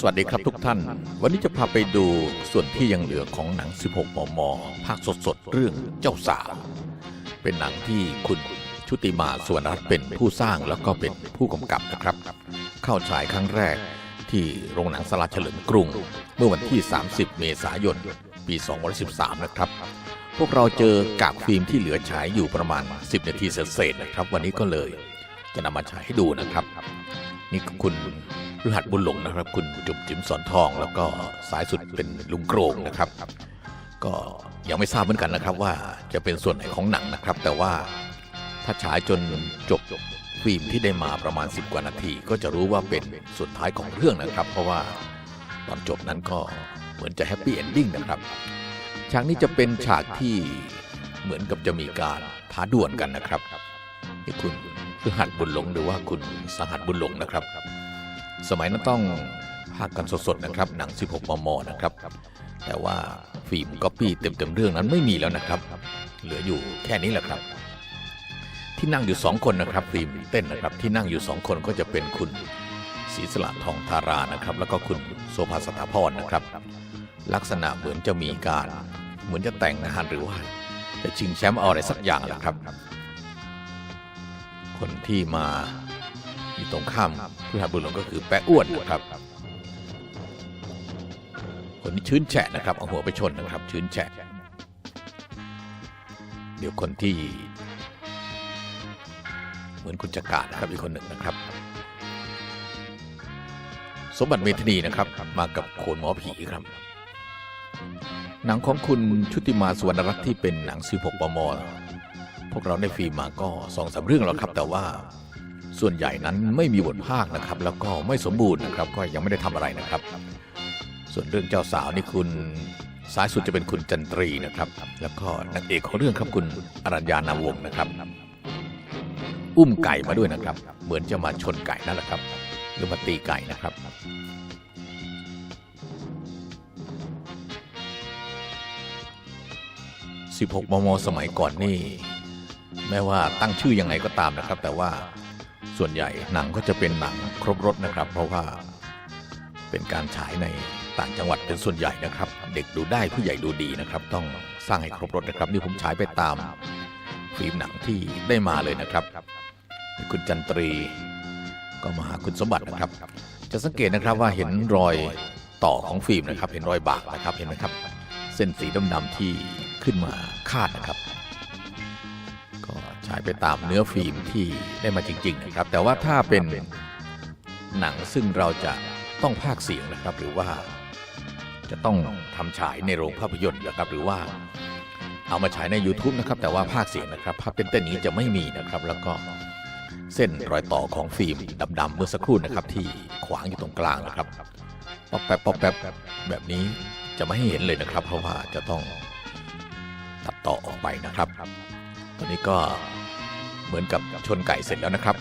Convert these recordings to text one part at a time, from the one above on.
สวัสดีครับทุกท่าน วันนี้จะพาไปดูส่วนที่ยังเหลือของหนัง 16 มม ภาคสดๆ เรื่องเจ้าสาวเป็นหนังที่คุณชุติมาสวนรัตน์เป็นผู้สร้างแล้วก็เป็นผู้กำกับนะครับ เข้าฉายครั้งแรกที่โรงหนังสลาเฉลิมกรุง เมื่อวันที่ 30 เมษายน ปี 2013 นะครับ พวกเราเจอกากฟิล์มที่เหลือฉายอยู่ประมาณ 10 นาทีเศษๆนะครับ วันนี้ก็เลย จะนำมาฉายให้ดูนะครับ นี่คุณ รหัสบุญหลงนะครับ คุณจุ๋มจิ๋มสอนทอง แล้วก็สายสุดเป็นลุงโกรงนะครับ ก็ยังไม่ทราบเหมือนกันนะครับ ว่าจะเป็นส่วนไหนของหนังนะครับ แต่ว่าถ้าฉายจนจบฟิล์มที่ได้มาประมาณ 10 กว่านาที ก็จะรู้ว่าเป็นสุดท้ายของเรื่องนะครับ เพราะว่าตอนจบนั้นก็เหมือนจะแฮปปี้เอนดิ้งนะครับฉากนี้จะเป็นฉากที่เหมือนกับจะมีการท้าดวลกันนะครับนี่คุณคือหัดบุญหลงหรือว่าคุณสหัสบุญหลงนะครับ สมัยนั้นต้องพากกันสดๆนะครับ หนัง 16 มม นะครับ แต่ว่าฟิล์มก๊อปปี้เต็มๆเรื่องนั้นไม่มีแล้วนะครับ เหลืออยู่แค่นี้แหละครับ ที่นั่งอยู่สองคนนะครับ ฟิล์มเต้นนะครับ ที่นั่งอยู่สองคนก็จะเป็นคุณศรีสละทองธารานะครับ แล้วก็คุณโสภาสถาพรนะครับ ลักษณะเหมือนจะมีการ เหมือนจะแต่งงานหรือว่าจะชิงแชมป์เอาอะไรสักอย่างแหละครับ คนที่มา อยู่ตรงข้ามพุทธบุญหลวงก็คือแปะอ้วนนะครับ คนนี้ชื้นแฉะนะครับเอาหัวไปชนนะครับ ชื้นแฉะเดี๋ยวคนที่ เหมือนคุณจักราดนะครับอีกคนหนึ่งนะครับ สมบัติเมธานีนะครับ มากับโขนหมอผีครับ หนังของคุณชุติมาสวรรณรัตน์ที่เป็นหนัง 16ปมพวกเราได้ฟิล์มมาก็สองสามเรื่องแล้วครับ แต่ว่า ส่วนใหญ่นั้นไม่มีบทภาคนะครับ แล้วก็ไม่สมบูรณ์นะครับ ก็ยังไม่ได้ทำอะไรนะครับ ส่วนเรื่องเจ้าสาวนี่คุณสายสุดจะเป็นคุณจันตรีนะครับ แล้วก็นางเอกของเรื่องครับคุณอรัญญานามวงนะครับ อุ้มไก่มาด้วยนะครับ เหมือนจะมาชนไก่นั่นแหละครับ หรือมาตีไก่นะครับ16 มม สมัยก่อนนี่ แม้ว่าตั้งชื่อยังไงก็ตามนะครับ แต่ว่า ส่วนใหญ่หนังก็จะเป็นหนังครบรถนะครับ เพราะว่าเป็นการฉายในต่างจังหวัดเป็นส่วนใหญ่นะครับ เด็กดูได้ผู้ใหญ่ดูดีนะครับ ต้องสร้างให้ครบรถนะครับ นี่ผมฉายไปตามฟิล์มหนังที่ได้มาเลยนะครับ คุณจันตรี ก็มาหาคุณสมบัตินะครับ จะสังเกตนะครับว่าเห็นรอยต่อของฟิล์มนะครับ เห็นรอยบากนะครับเห็นไหมครับ เส้นสีดำๆที่ขึ้นมาคาดนะครับ ฉายไปตามเนื้อฟิล์มที่ได้มาจริง ๆ นะครับ แต่ว่าถ้าเป็นหนังซึ่งเราจะต้องพากเสียงนะครับ หรือว่าจะต้องทำฉายในโรงภาพยนตร์นะครับ หรือว่าเอามาฉายใน YouTube นะครับ แต่ว่าภาคเสียงนะครับ ภาพเต้นๆนี้จะไม่มีนะครับ แล้วก็เส้นรอยต่อของฟิล์มดำๆเมื่อสักครู่นะครับ ที่ขวางอยู่ตรงกลางนะครับป๊อปแป๊บป๊อปแป๊บแบบนี้จะไม่ให้เห็นเลยนะครับ เพราะว่าจะต้องตัดต่อออกไปนะครับ ตอนนี้ก็เหมือนกับชนไก่เสร็จแล้วนะครับ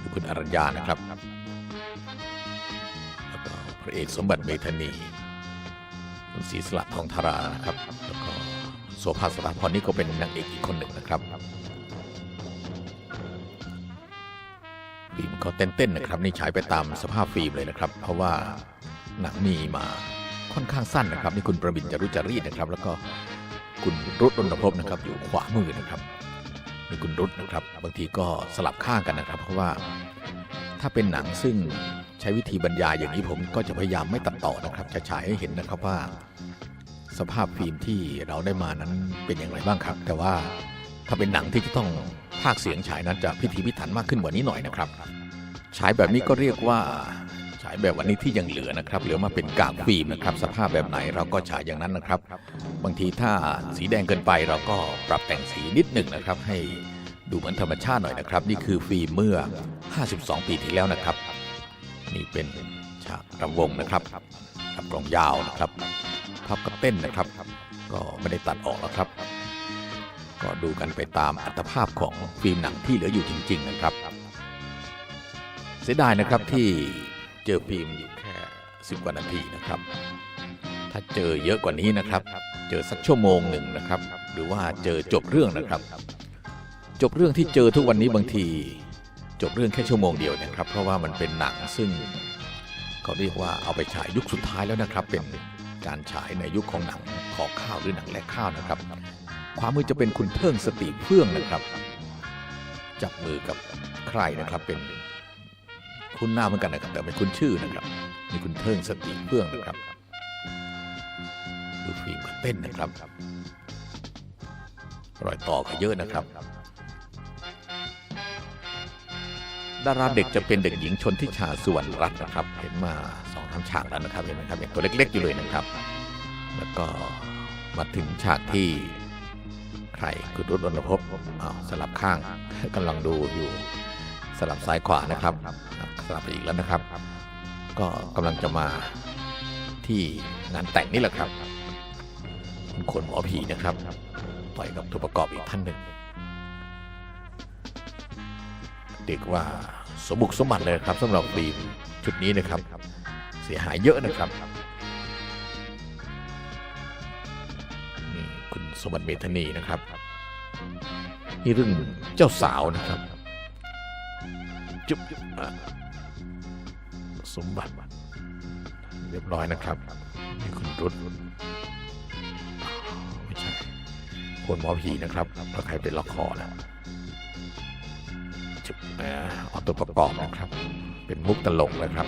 ดูคุณอรัญญานะครับแล้วก็พระเอกสมบัติเมธานีคุณศรีสละทองธารานะครับแล้วก็โสภาสถาพรนี่ก็เป็นนางเอกอีกคนหนึ่งนะครับฟิล์มก็เต้นๆนะครับ นี่ฉายไปตามสภาพฟิล์มเลยนะครับ เพราะว่าหนังมีมาค่อนข้างสั้นนะครับ นี่คุณประบินจารุจารีตนะครับ แล้วก็ คุณรุตรนภพนะครับ อยู่ขวามือนะครับนี่คุณรุตนะครับ บางทีก็สลับข้างกันนะครับ เพราะว่าถ้าเป็นหนังซึ่งใช้วิธีบรรยายอย่างนี้ผมก็จะพยายามไม่ตัดต่อนะครับ จะฉายให้เห็นนะครับว่า สภาพฟิล์มที่เราได้มานั้นเป็นอย่างไรบ้างครับ แต่ว่าถ้าเป็นหนังที่จะต้องพากย์เสียงฉายนั้นจะพิถีพิถันมากขึ้นกว่านี้หน่อยนะครับฉายแบบนี้ก็เรียกว่าายแบบวันนี้ที่ยังเหลือนะครับ เหลือมาเป็นกากฟิล์มนะครับ สภาพแบบไหนเราก็ฉายอย่างนั้นนะครับ บางทีถ้าสีแดงเกินไปเราก็ปรับแต่งสีนิดหนึ่งนะครับ ให้ดูเหมือนธรรมชาติหน่อยนะครับ นี่คือฟิล์มเมื่อ 52 ปีที่แล้วนะครับ นี่เป็นฉากรำวงนะครับรับกลองยาวนะครับภาพกับเต้นนะครับ ก็ไม่ได้ตัดออกแล้วครับ ก็ดูกันไปตามอัตภาพของฟิล์มหนังที่เหลืออยู่จริง ๆ นะครับเสียดายนะครับที่ เจอฟิล์มอยู่แค่สิบกว่านาทีนะครับ ถ้าเจอเยอะกว่านี้นะครับ เจอสักชั่วโมงหนึ่งนะครับ หรือว่าเจอจบเรื่องนะครับ จบเรื่องที่เจอทุกวันนี้บางที จบเรื่องแค่ชั่วโมงเดียวนะครับ เพราะว่ามันเป็นหนังซึ่งเขาเรียกว่าเอาไปฉายยุคสุดท้ายแล้วนะครับ เป็นการฉายในยุคของหนังขอข้าวหรือหนังแลกข้าวนะครับ ความมือจะเป็นคุณเทิงสติเฟื่องนะครับ จับมือกับใครนะครับเป็น คุณหน้าเหมือนกันนะครับ แต่ไม่คุ้นชื่อนะครับนี่คุณเทิงสติเฟื่องนะครับดูฟิล์มเต้นนะครับรอยต่อก็เยอะนะครับ ดาราเด็กจะเป็นเด็กหญิงชนทิชาสุวรรณรัตน์นะครับ เห็นมาสองทำฉากแล้วนะครับเห็นไหมครับอยังตัวเล็ก ๆ อยู่เลยนะครับ แล้วก็มาถึงฉากที่ใครคุณรุ่นรณพบอ้าวสลับข้างกำลังดูอยู่สลับซ้ายขวานะครับ อะสลับไปอีกแล้วนะครับ ก็กำลังจะมาที่งานแต่งนี่แหละครับคุณขนหมอผีนะครับ ต่อยกับตัวประกอบอีกท่านหนึ่งเด็กว่าสมบุกสมบัติเลยครับสำหรับฟิล์มชุดนี้นะครับ เสียหายเยอะนะครับนี่คุณสมบัติเมธานีนะครับนี่เรื่องเจ้าสาวนะครับ จุ๊บอะ สมบัติ เรียบร้อยนะครับนี่คุณรุดไม่ใช่คนหมอผีนะครับแล้วใครเป็นละครนะจุดนะเอาตัวประกอบนะครับ เป็นมุกตลกนะครับ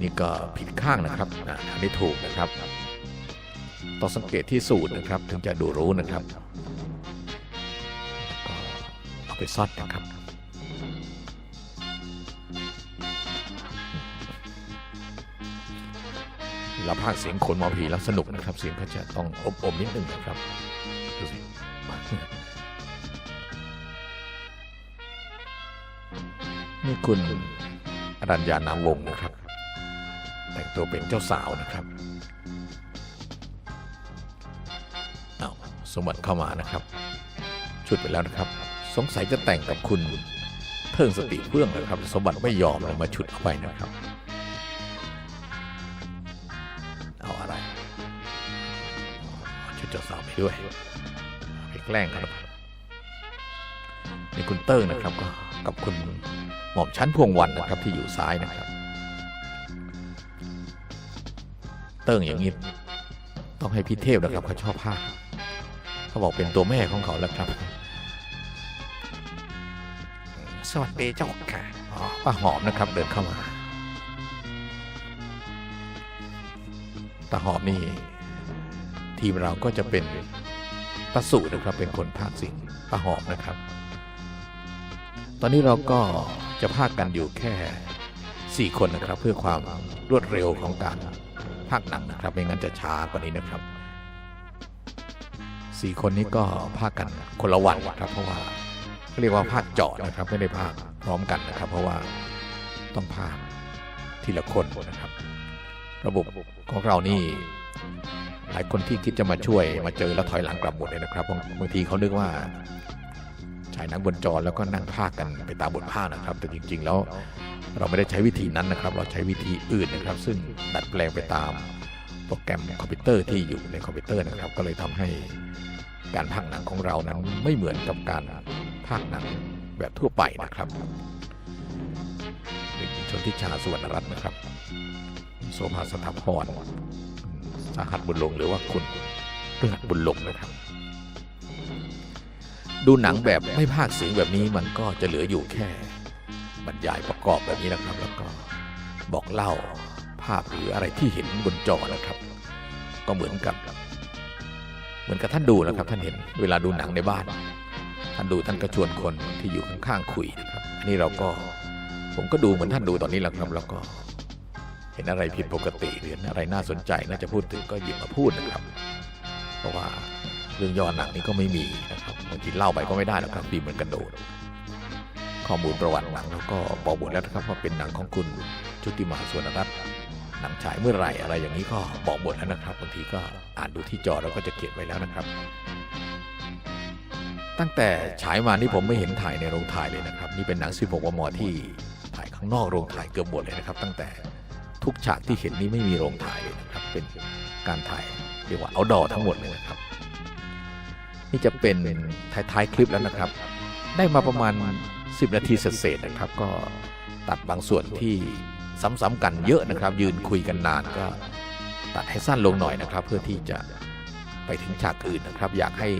นี่ก็ผิดข้างนะครับอันนี้ถูกนะครับ ต้องสังเกตที่สูตรนะครับ ถึงจะดูรู้นะครับเอาไปซอดนะครับ เราพากเสียงขนหมอผีแล้วสนุกนะครับ เสียงเขาจะต้องอบอมนิดนึงนะครับดูสินี่คุณอรัญญานามวงศ์นะครับ แต่งตัวเป็นเจ้าสาวนะครับเอาสมบัติเข้ามานะครับ ชุดไปแล้วนะครับ สงสัยจะแต่งกับคุณเทิงสติเพื่องนะครับ สมบัติไม่ยอมเลยมาชุดเข้าไปนะครับ ดเจ้าสาวไปด้วยไปแกล้งกันนะครับนี่คุณเติ้งนะครับก็กับคุณหม่อมชั้นพวงวันนะครับที่อยู่ซ้ายนะครับ เติ้งอย่างนี้ต้องให้พี่เทพนะครับเขาชอบภาคเขาบอกเป็นตัวแม่ของเขาแล้วครับ สวัสดีเจ้าค่ะอ๋อป้าหอมนะครับ เดินเข้ามาตาหอมนี่ ทีมเราก็จะเป็นป้าสุนะครับเป็นคนภาคสิ่งป้าหอมนะครับ ตอนนี้เราก็จะพากกันอยู่แค่ 4 คนนะครับ เพื่อความรวดเร็วของการพากหนังนะครับ ไม่งั้นจะช้ากว่านี้นะครับ 4 คนนี้ก็พากกันคนละวันครับ เพราะว่าเรียกว่าพากเจาะนะครับไม่ได้พากพร้อมกันนะครับ เพราะว่าต้องพากทีละคนนะครับ ระบบของเรานี่ หลายคนที่คิดจะมาช่วยมาเจอแล้วถอยหลังกลับหมดเลยนะครับบางบางทีเขานึกว่าฉายหนังบนจอแล้วก็นั่งพากกันไปตามบทภาคนะครับ แต่จริง ๆ แล้วเราไม่ได้ใช้วิธีนั้นนะครับ เราใช้วิธีอื่นนะครับ ซึ่งดัดแปลงไปตามโปรแกรมคอมพิวเตอร์ที่อยู่ในคอมพิวเตอร์นะครับ ก็เลยทำให้การพากย์หนังของเรานั้นไม่เหมือนกับการพากย์หนังแบบทั่วไปนะครับเด็กชนทิชาสุวรรณรัตน์นะครับ โสภาสถาพร สาหัสบุญลงหรือว่าคุณเรื่องบุญลงนะครับ ดูหนังแบบไม่พากย์เสียงแบบนี้มันก็จะเหลืออยู่แค่ บรรยายประกอบแบบนี้นะครับ แล้วก็บอกเล่าภาพหรืออะไรที่เห็นบนจอนะครับ ก็เหมือนกับเหมือนกับท่านดูนะครับ ท่านเห็นเวลาดูหนังในบ้าน ท่านดูท่านก็ชวนคนที่อยู่ข้างๆคุยนะครับอันนี้เราก็ผมก็ดูเหมือนท่านดูตอนนี้แหละครับ แล้วก็ เห็นอะไรผิดปกติหรือเห็นอะไรน่าสนใจน่าจะพูดถึงก็หยิบมาพูดนะครับ เพราะว่าเรื่องย่อหนังนี้ก็ไม่มีนะครับบางทีเล่าไปก็ไม่ได้หรอกครับดีเหมือนกันโดดข้อมูลประวัติหนังแล้วก็บอกหมดแล้วนะครับว่าเป็นหนังของคุณชุติมาสวนรัตน์หนังฉายเมื่อไหร่อะไรอย่างนี้ก็บอกหมดแล้วนะครับบางทีก็อ่านดูที่จอแล้วก็จะเขียนไว้แล้วนะครับ ตั้งแต่ฉายมานี่ผมไม่เห็นถ่ายในโรงถ่ายเลยนะครับ นี่เป็นหนัง16มมที่ถ่ายข้างนอกโรงถ่ายเกือบหมดเลยนะครับ ตั้งแต่ ทุกฉากที่เห็นนี้ไม่มีโรงถ่ายเลยนะครับ เป็นการถ่ายเรียกว่าเอาดอทั้งหมดเลยนะครับ นี่จะเป็นท้ายๆคลิปแล้วนะครับ ได้มาประมาณ 10 นาทีเศษนะครับ ก็ตัดบางส่วนที่ซ้ำๆกันเยอะนะครับ ยืนคุยกันนานก็ตัดให้สั้นลงหน่อยนะครับ เพื่อที่จะไปถึงฉากอื่นนะครับ อยากให้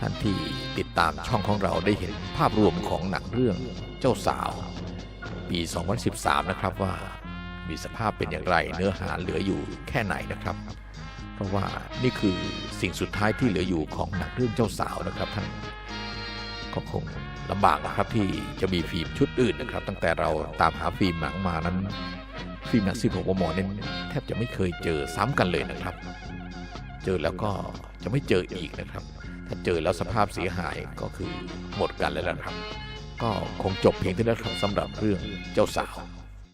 ท่านที่ติดตามช่องของเราได้เห็นภาพรวมของหนังเรื่องเจ้าสาว ปี 2013 นะครับว่า มีสภาพเป็นอย่างไรเนื้อหาเหลืออยู่แค่ไหนนะครับ เพราะว่านี่คือสิ่งสุดท้ายที่เหลืออยู่ของหนังเรื่องเจ้าสาวนะครับท่านก็คงลำบากนะครับที่จะมีฟิล์มชุดอื่นนะครับ ตั้งแต่เราตามหาฟิล์มหนังมานั้น ฟิล์มหนัง16มมเนี่ยแทบจะไม่เคยเจอซ้ำกันเลยนะครับ เจอแล้วก็จะไม่เจออีกนะครับ ถ้าเจอแล้วสภาพเสียหายก็คือหมดกันแล้วนะครับ ก็คงจบเพียงเท่านี้ครับสำหรับเรื่องเจ้าสาว